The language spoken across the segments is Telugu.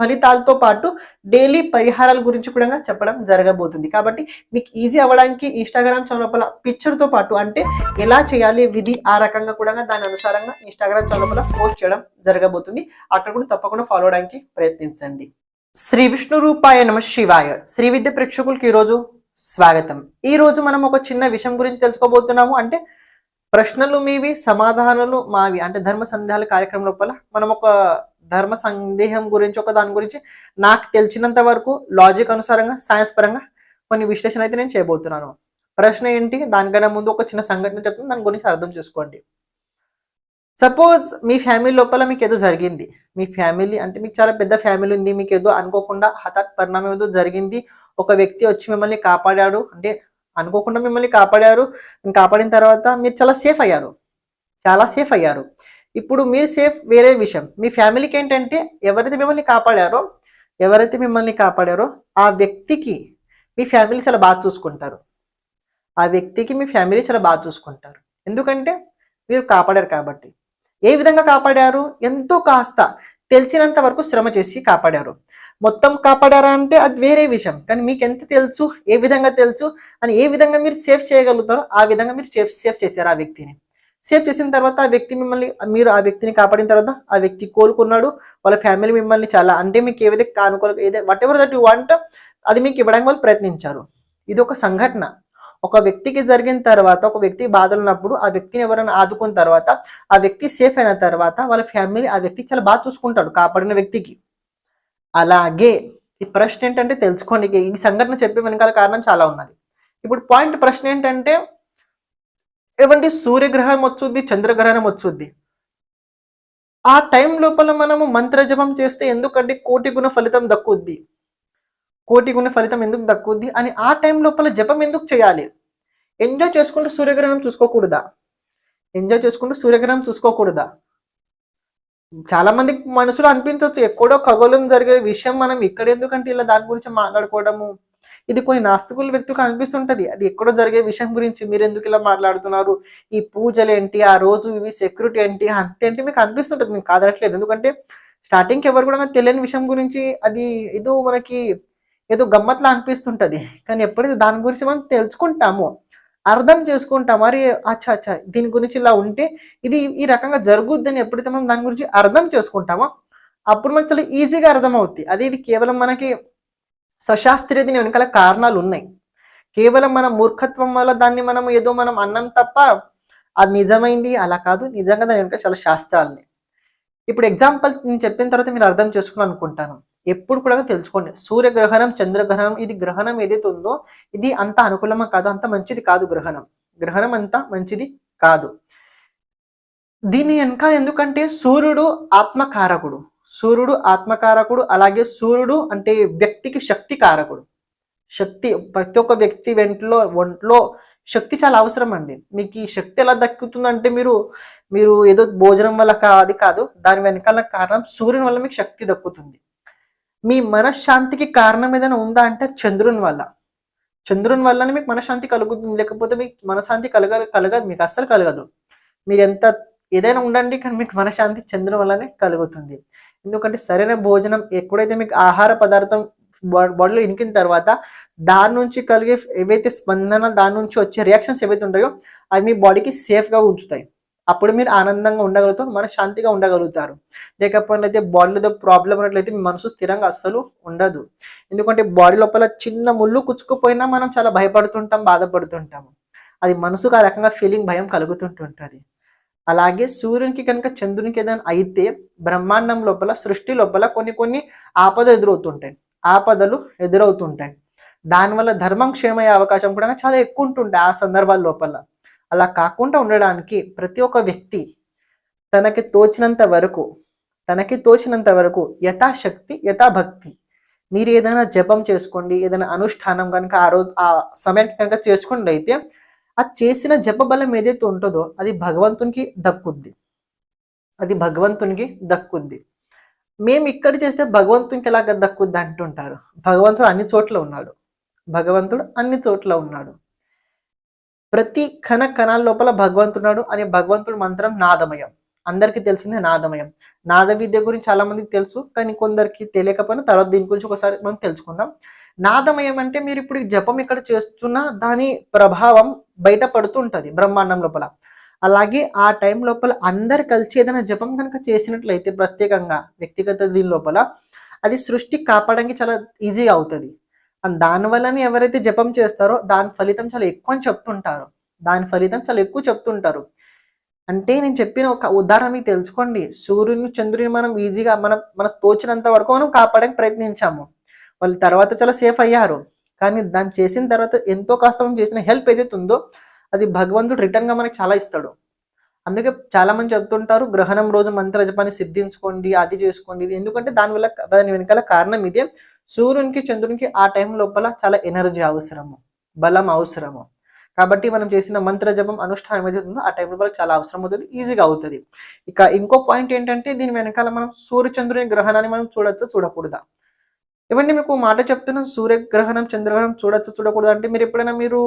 ఫలితాలతో పాటు డైలీ పరిహారాల గురించి కూడా చెప్పడం జరగబోతుంది. కాబట్టి మీకు ఈజీ అవ్వడానికి ఇన్స్టాగ్రామ్ ఛానల్ పిక్చర్తో పాటు అంటే ఎలా చేయాలి విధి ఆ రకంగా కూడా దాని అనుసారంగా ఇన్స్టాగ్రామ్ ఛానల్ పోస్ట్ చేయడం జరగబోతుంది. అక్కడ కూడా తప్పకుండా ఫాలో అవడానికి ప్రయత్నించండి. శ్రీ విష్ణు రూపాయ నమ శివాయ. శ్రీ విద్య ప్రేక్షకులకి ఈరోజు స్వాగతం. ఈ రోజు మనం ఒక చిన్న విషయం గురించి తెలుసుకోబోతున్నాము. అంటే ప్రశ్నలు మీవి సమాధానాలు మావి అంటే ధర్మ సందేహాల కార్యక్రమం లోపల మనం ఒక ధర్మ సందేహం గురించి ఒక దాని గురించి నాకు తెలిసినంత వరకు లాజిక్ అనుసారంగా సైన్స్ పరంగా కొన్ని విశ్లేషణ అయితే నేను చేయబోతున్నాను. ప్రశ్న ఏంటి? దానికన్నా ముందు ఒక చిన్న సంఘటన చెప్తాను దాని గురించి అర్థం చేసుకోండి. సపోజ్ మీ ఫ్యామిలీ లోపల మీకు ఏదో జరిగింది. మీ ఫ్యామిలీ అంటే మీకు చాలా పెద్ద ఫ్యామిలీ ఉంది మీకు ఏదో అనుకోకుండా హఠాత్ పరిణామం ఏదో జరిగింది. ఒక వ్యక్తి వచ్చి మిమ్మల్ని కాపాడాడు. అంటే అనుకోకుండా మిమ్మల్ని కాపాడారు. కాపాడిన తర్వాత మీరు చాలా సేఫ్ అయ్యారు. చాలా సేఫ్ అయ్యారు. ఇప్పుడు మీరు సేఫ్ వేరే విషయం. మీ ఫ్యామిలీకి ఏంటంటే ఎవరైతే మిమ్మల్ని కాపాడారో ఎవరైతే మిమ్మల్ని కాపాడారో ఆ వ్యక్తికి మీ ఫ్యామిలీ చాలా బాగా చూసుకుంటారు. ఆ వ్యక్తికి మీ ఫ్యామిలీ చాలా బాగా చూసుకుంటారు. ఎందుకంటే మీరు కాపాడారు కాబట్టి. ఏ విధంగా కాపాడారు? ఎంతో కాస్త తెలిసినంత వరకు శ్రమ చేసి కాపాడారు. మొత్తం కాపాడారా అంటే అది వేరే విషయం. కానీ మీకు ఎంత తెలుసు ఏ విధంగా తెలుసు అని ఏ విధంగా మీరు సేఫ్ చేయగలుగుతారో ఆ విధంగా మీరు సేఫ్ సేఫ్ చేశారు ఆ వ్యక్తిని. సేవ్ చేసిన తర్వాత ఆ వ్యక్తి మిమ్మల్ని మీరు ఆ వ్యక్తిని కాపాడిన తర్వాత ఆ వ్యక్తి కోలుకున్నాడు. వాళ్ళ ఫ్యామిలీ మిమ్మల్ని చాలా అంటే మీకు ఏదైతే కానుకోలు ఏదైతే whatever that you want అది మీకు ఇవ్వడానికి వాళ్ళు ప్రయత్నించారు. ఇది ఒక సంఘటన. ఒక వ్యక్తికి జరిగిన తర్వాత ఒక వ్యక్తి బాధలు ఉన్నప్పుడు ఆ వ్యక్తిని ఎవరైనా ఆదుకున్న తర్వాత ఆ వ్యక్తి సేఫ్ అయిన తర్వాత వాళ్ళ ఫ్యామిలీ ఆ వ్యక్తి చాలా బాగా చూసుకుంటాడు కాపాడిన వ్యక్తికి. అలాగే ఈ ప్రశ్న ఏంటంటే తెలుసుకోండి ఈ సంఘటన చెప్పే వెనకాల కారణం చాలా ఉన్నది. ఇప్పుడు పాయింట్ ప్రశ్న ఏంటంటే ఏమంటే సూర్యగ్రహణం వచ్చుద్ది చంద్రగ్రహణం వచ్చుద్ది. ఆ టైం లోపల మనము మంత్రజపం చేస్తే ఎందుకంటే కోటి గుణ ఫలితం దక్కుద్ది. కోటి గుణ ఫలితం ఎందుకు దక్కుద్ది? అని ఆ టైం లోపల జపం ఎందుకు చేయాలి? ఎంజాయ్ చేసుకుంటూ సూర్యగ్రహణం చూసుకోకూడదా? ఎంజాయ్ చేసుకుంటూ సూర్యగ్రహణం చూసుకోకూడదా? చాలా మందికి మనసులో అనిపించవచ్చు ఎక్కడో ఖగోళం జరిగే విషయం మనం ఇక్కడ ఎందుకంటే ఇలా దాని గురించి మాట్లాడుకోవడము ఇది కొన్ని నాస్తికుల వ్యక్తులకు అనిపిస్తుంటది. అది ఎక్కడో జరిగే విషయం గురించి మీరు ఎందుకు ఇలా మాట్లాడుతున్నారు? ఈ పూజలు ఏంటి? ఆ రోజు ఇవి సెక్యూరిటీ ఏంటి? అంతేంటి మీకు అనిపిస్తుంటది. మీకు కాదనట్లేదు. ఎందుకంటే స్టార్టింగ్కి ఎవరు కూడా తెలియని విషయం గురించి అది ఏదో మనకి ఏదో గమ్మత్లా అనిపిస్తుంటది. కానీ ఎప్పుడైతే దాని గురించి మనం తెలుసుకుంటామో అర్థం చేసుకుంటాం మరి అచ్చా అచ్చా దీని గురించి ఇలా ఉంటే ఇది ఈ రకంగా జరుగుద్ది అని ఎప్పుడైతే మనం దాని గురించి అర్థం చేసుకుంటామో అప్పుడు మనకు చాలా ఈజీగా అర్థమవుద్ది. అదే ఇది కేవలం మనకి సశాస్త్రీయ దీని వెనకాల కారణాలు ఉన్నాయి కేవలం మన మూర్ఖత్వం వల్ల దాన్ని మనం ఏదో మనం అన్నం తప్ప అది నిజమైంది అలా కాదు. నిజంగా దాని వెనుక చాలా శాస్త్రాలని ఇప్పుడు ఎగ్జాంపుల్ నేను చెప్పిన తర్వాత మీరు అర్థం చేసుకుని అనుకుంటాను. ఎప్పుడు కూడా తెలుసుకోండి. సూర్యగ్రహణం చంద్రగ్రహణం ఇది గ్రహణం ఏదైతే ఉందో ఇది అంత అనుకూలమా కాదు? అంత మంచిది కాదు గ్రహణం. గ్రహణం అంత మంచిది కాదు. దీని వెనకాల ఎందుకంటే సూర్యుడు ఆత్మకారకుడు. సూర్యుడు ఆత్మకారకుడు అలాగే సూర్యుడు అంటే వ్యక్తికి శక్తి కారకుడు. శక్తి ప్రతి ఒక్క వ్యక్తి వెంటలో ఒంట్లో శక్తి చాలా అవసరం అండి. మీకు ఈ శక్తి ఎలా దక్కుతుందంటే మీరు మీరు ఏదో భోజనం వల్ల కాదు కాదు దాని వెనకాల కారణం సూర్యుని వల్ల మీకు శక్తి దక్కుతుంది. మీ మనశ్శాంతికి కారణం ఏదైనా ఉందా అంటే చంద్రుని వల్ల. చంద్రుని వల్లనే మీకు మనశ్శాంతి కలుగుతుంది. లేకపోతే మీకు మనశ్శాంతి కలగ కలగదు మీకు అస్సలు కలగదు. మీరు ఎంత ఏదైనా ఉండండి కానీ మీకు మనశ్శాంతి చంద్రుని వల్లనే కలుగుతుంది. ఎందుకంటే సరైన భోజనం ఎప్పుడైతే మీకు ఆహార పదార్థం బాడీలో ఇనికిన తర్వాత దాని నుంచి కలిగే ఏవైతే స్పందన దాని నుంచి వచ్చే రియాక్షన్స్ ఏవైతే ఉంటాయో అవి మీ బాడీకి సేఫ్గా ఉంచుతాయి. అప్పుడు మీరు ఆనందంగా ఉండగలుగుతారు మన శాంతిగా ఉండగలుగుతారు లేకపోతే బాడీలో ప్రాబ్లం ఉన్నట్లయితే మీ మనసు స్థిరంగా అస్సలు ఉండదు. ఎందుకంటే బాడీ లోపల చిన్న ముళ్ళు కుచ్చుకుపోయినా మనం చాలా భయపడుతుంటాం బాధపడుతుంటాము అది మనసుకు ఆ రకంగా ఫీలింగ్ భయం కలుగుతుంటుంటుంది. అలాగే సూర్యునికి కనుక చంద్రునికి ఏదైనా అయితే బ్రహ్మాండం లోపల సృష్టి లోపల కొన్ని కొన్ని ఆపద ఎదురవుతుంటాయి. ఆపదలు ఎదురవుతుంటాయి. దానివల్ల ధర్మం క్షేమయ్యే అవకాశం కూడా చాలా ఎక్కువ ఉంటుంటాయి ఆ సందర్భాల లోపల. అలా కాకుండా ఉండడానికి ప్రతి ఒక్క వ్యక్తి తనకి తోచినంత వరకు తనకి తోచినంత వరకు యథాశక్తి యథాభక్తి. మీరు ఏదైనా జపం చేసుకోండి ఏదైనా అనుష్ఠానం కనుక ఆ రోజు ఆ సమయానికి కనుక చేసుకోండి అయితే ఆ చేసిన జపబలం ఏదైతే ఉంటుందో అది భగవంతునికి దక్కుద్ది. అది భగవంతునికి దక్కుద్ది. మేము ఇక్కడ చేస్తే భగవంతునికి ఎలాగ దక్కుద్ది అంటుంటారు? భగవంతుడు అన్ని చోట్ల ఉన్నాడు. భగవంతుడు అన్ని చోట్ల ఉన్నాడు. ప్రతి కణ కణాల లోపల భగవంతున్నాడు అనే భగవంతుడు మంత్రం నాదమయం. అందరికీ తెలిసిందే నాదమయం. నాద విద్య గురించి చాలా మందికి తెలుసు కానీ కొందరికి తెలియకపోయినా తర్వాత దీని గురించి ఒకసారి మనం తెలుసుకుందాం. నాదమయం అంటే మీరు ఇప్పుడు జపం ఇక్కడ చేస్తున్న దాని ప్రభావం బయట పడుతూ ఉంటుంది బ్రహ్మాండం లోపల. అలాగే ఆ టైం లోపల అందరు కలిసి ఏదైనా జపం కనుక చేసినట్లయితే ప్రత్యేకంగా వ్యక్తిగత దీని లోపల అది సృష్టి కాపాడడానికి చాలా ఈజీగా అవుతుంది. అండ్ దానివల్లనే ఎవరైతే జపం చేస్తారో దాని ఫలితం చాలా ఎక్కువ అని చెప్తుంటారు. దాని ఫలితం చాలా ఎక్కువ చెప్తుంటారు. అంటే నేను చెప్పిన ఒక ఉదాహరణ మీకు తెలుసుకోండి. సూర్యుని చంద్రుని మనం ఈజీగా మనం మన తోచినంత వరకు మనం కాపాడడానికి ప్రయత్నించాము. వాళ్ళు తర్వాత చాలా సేఫ్ అయ్యారు. కానీ దాన్ని చేసిన తర్వాత ఎంతో కాస్త మనం చేసిన హెల్ప్ ఏదైతే ఉందో అది భగవంతుడు రిటర్న్గా మనకి చాలా ఇస్తాడు. అందుకే చాలా మంది చెప్తుంటారు గ్రహణం రోజు మంత్ర జపాన్ని సిద్ధించుకోండి అది చేసుకోండి. ఇది ఎందుకంటే దానివల్ల దాని వెనకాల కారణం ఇదే. సూర్యునికి చంద్రునికి ఆ టైం లోపల చాలా ఎనర్జీ అవసరము బలం అవసరము. కాబట్టి మనం చేసిన మంత్ర జపం అనుష్ఠానం ఏదైతే ఉందో ఆ టైం లోపల చాలా అవసరం అవుతుంది ఈజీగా అవుతుంది. ఇక ఇంకో పాయింట్ ఏంటంటే దీని వెనకాల మనం సూర్య చంద్రుని గ్రహణాన్ని మనం చూడొచ్చా? చూడకూడదా? ఇవన్నీ మీకు మాట చెప్తున్నాను సూర్యగ్రహణం చంద్రగ్రహణం చూడొచ్చు చూడకూడదు అంటే మీరు ఎప్పుడైనా మీరు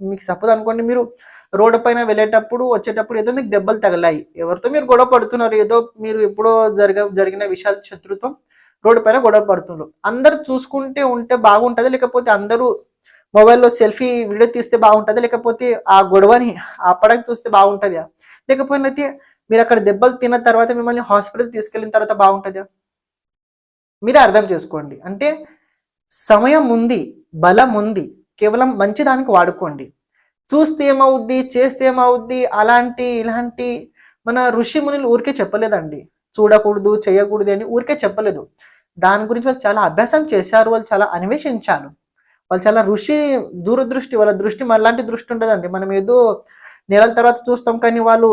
మీకు సపోజ్ అనుకోండి మీరు రోడ్డు పైన వెళ్ళేటప్పుడు వచ్చేటప్పుడు ఏదో మీకు దెబ్బలు తగిలాయి. ఎవరితో మీరు గొడవ పడుతున్నారు ఏదో మీరు ఎప్పుడో జరగ జరిగిన విషయాలు శత్రుత్వం రోడ్డు పైన గొడవ పడుతున్నారు. అందరు చూసుకుంటే ఉంటే బాగుంటుంది లేకపోతే అందరూ మొబైల్లో సెల్ఫీ వీడియో తీస్తే బాగుంటుంది లేకపోతే ఆ గొడవని ఆపడానికి చూస్తే బాగుంటుందా. లేకపోయినైతే మీరు అక్కడ దెబ్బలు తిన్న తర్వాత మిమ్మల్ని హాస్పిటల్ తీసుకెళ్ళిన తర్వాత బాగుంటుందా. మీరు అర్థం చేసుకోండి. అంటే సమయం ఉంది బలం ఉంది కేవలం మంచి దానికి వాడుకోండి. చూస్తే ఏమవుద్ది చేస్తే ఏమవుద్ది అలాంటి ఇలాంటి మన ఋషి మునులు ఊరికే చెప్పలేదండి. చూడకూడదు చేయకూడదు అని ఊరికే చెప్పలేదు. దాని గురించి వాళ్ళు చాలా అభ్యాసం చేశారు వాళ్ళు చాలా అన్వేషించారు. వాళ్ళు చాలా ఋషి దూరదృష్టి వాళ్ళ దృష్టి మళ్ళాంటి దృష్టి ఉండదండి. మనం ఏదో నెలల తర్వాత చూస్తాం కానీ వాళ్ళు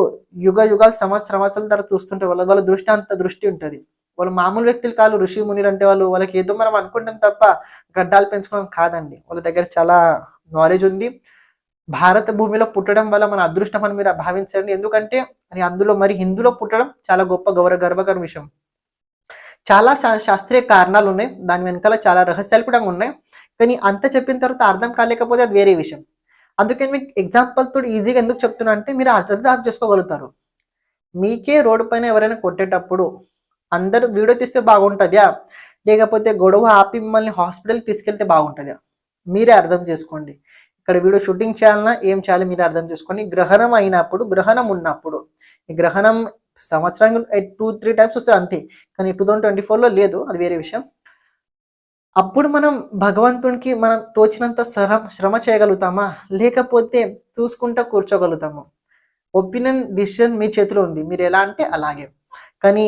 యుగ యుగాలు సంవత్సర సంవత్సరాల తర్వాత చూస్తుంటే వాళ్ళ వాళ్ళ దృష్టి అంత దృష్టి ఉంటుంది. వాళ్ళు మామూలు వ్యక్తులు కాదు ఋషి మునిలు అంటే వాళ్ళు వాళ్ళకి ఏదో మనం అనుకుంటాం తప్ప గడ్డాలు పెంచుకోవడం కాదండి. వాళ్ళ దగ్గర చాలా నాలెడ్జ్ ఉంది. భారత భూమిలో పుట్టడం వల్ల మన అదృష్టం అని మీరు భావించండి. ఎందుకంటే అని అందులో మరి హిందూలో పుట్టడం చాలా గొప్ప గౌరవ గర్వకర విషయం. చాలా శా- శాస్త్రీయ కారణాలు ఉన్నాయి. దాని వెనకాల చాలా రహస్యాలు కూడా ఉన్నాయి. కానీ అంత చెప్పిన తర్వాత అర్థం కాలేకపోతే అది వేరే విషయం. అందుకని మీకు ఎగ్జాంపుల్ తోటి ఈజీగా ఎందుకు చెప్తున్నా అంటే మీరు అర్థం చేసుకోగలుగుతారు. మీకే రోడ్డు పైన ఎవరైనా కొట్టేటప్పుడు అందరూ వీడియో తీస్తే బాగుంటుందా లేకపోతే గొడవ ఆపి మిమ్మల్ని హాస్పిటల్కి తీసుకెళ్తే బాగుంటుందా మీరే అర్థం చేసుకోండి. ఇక్కడ వీడియో షూటింగ్ చేయాలన్నా ఏం చేయాలి మీరు అర్థం చేసుకోండి. గ్రహణం అయినప్పుడు గ్రహణం ఉన్నప్పుడు ఈ గ్రహణం సంవత్సరానికి టూ త్రీ టైమ్స్ వస్తే అంతే. కానీ టూ థౌజండ్ ట్వంటీ ఫోర్లో లేదు అది వేరే విషయం. అప్పుడు మనం భగవంతునికి మనం తోచినంత శ్రమ శ్రమ చేయగలుగుతామా? లేకపోతే చూసుకుంటా కూర్చోగలుగుతాము? ఒపీనియన్ డిసిషన్ మీ చేతిలో ఉంది. మీరు ఎలా అంటే అలాగే. కానీ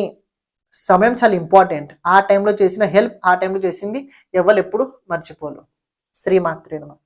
సమయం చాలా ఇంపార్టెంట్. ఆ టైంలో చేసిన హెల్ప్ ఆ టైంలో చేసింది ఎవరు ఎప్పుడు మర్చిపోరు. శ్రీమాత్రేనమా